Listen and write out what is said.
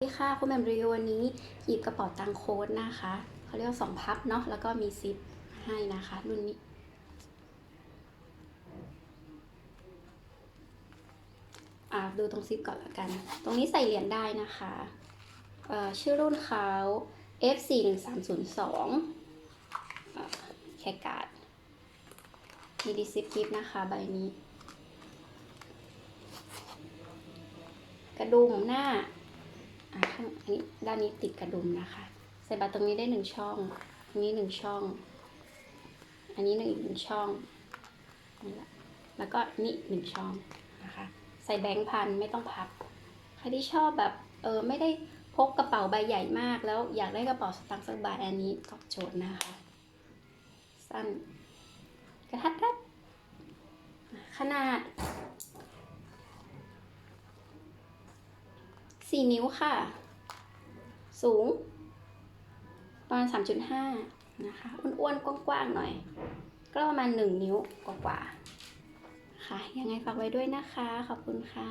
สวัสดีค่ะคุณแมมรียวันนี้หยิบกระเป๋าตังโค้ดนะคะเขาเรียกว่าสองพับเนาะแล้วก็มีซิปให้นะคะรุ่นนี้ อ่าดูตรงซิปก่อนละกัน ตรงนี้ใส่เหรียญได้นะคะเอ่อชื่อรุ่นเขา F 4 1 3 0 2 แคการ์ดมีดีซิปกิฟนะคะใบนี้ กระดุมหน้า อะข้างอันนี้ด้านนี้ติดกระดุมนะคะ ใส่บัตรตรงนี้ได้หนึ่งช่องตรงนี้หนึ่งช่อง อันนี้หนึ่งหนึ่งช่องนี่ละแล้วก็นี่หนึ่งช่องนะคะ ใส่แบงค์พันไม่ต้องพับ ใครที่ชอบแบบเออไม่ได้พกกระเป๋าใบใหญ่มาก แล้วอยากได้กระเป๋าสตางค์สักใบอันนี้ตอบโจทย์นะคะ สั้นกระทัดรัดขนาด สี่นิ้วค่ะ สูง ประมาณ3.5นะคะ อ้วนๆ กว้างๆ หน่อย ก็ประมาณ1นิ้วกว่าๆ ค่ะ ยังไงฝากไว้ด้วยนะคะ ขอบคุณค่ะ